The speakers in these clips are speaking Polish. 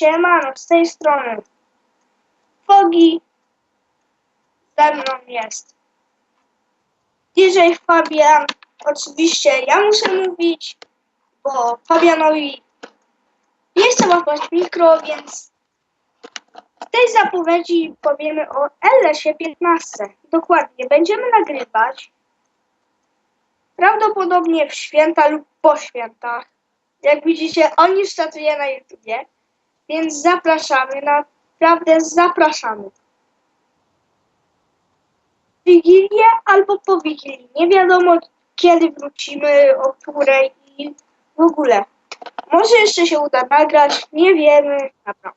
Siemano, z tej strony Fogi. Ze mną jest DJ Fabian. Oczywiście ja muszę mówić, bo Fabianowi nie chce łapać mikro, więc w tej zapowiedzi powiemy o LS-ie 15. Dokładnie, będziemy nagrywać prawdopodobnie w święta lub po świętach. Jak widzicie, on już startuje na YouTubie, więc zapraszamy, naprawdę zapraszamy. Wigilię albo po Wigilii. Nie wiadomo kiedy wrócimy, o której i w ogóle. Może jeszcze się uda nagrać, nie wiemy. Dobra.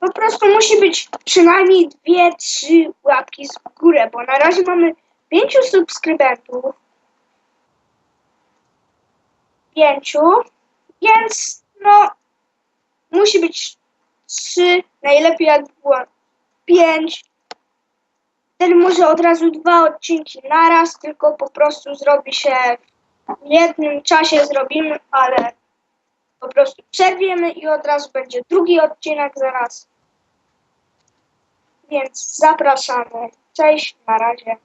Po prostu musi być przynajmniej dwie, trzy łapki w górę, bo na razie mamy pięciu subskrybentów. Pięciu, więc no musi być trzy, najlepiej jak było pięć. Wtedy może od razu dwa odcinki naraz, tylko po prostu zrobi się w jednym czasie zrobimy, ale po prostu przerwiemy i od razu będzie drugi odcinek zaraz. Więc zapraszamy. Cześć, na razie.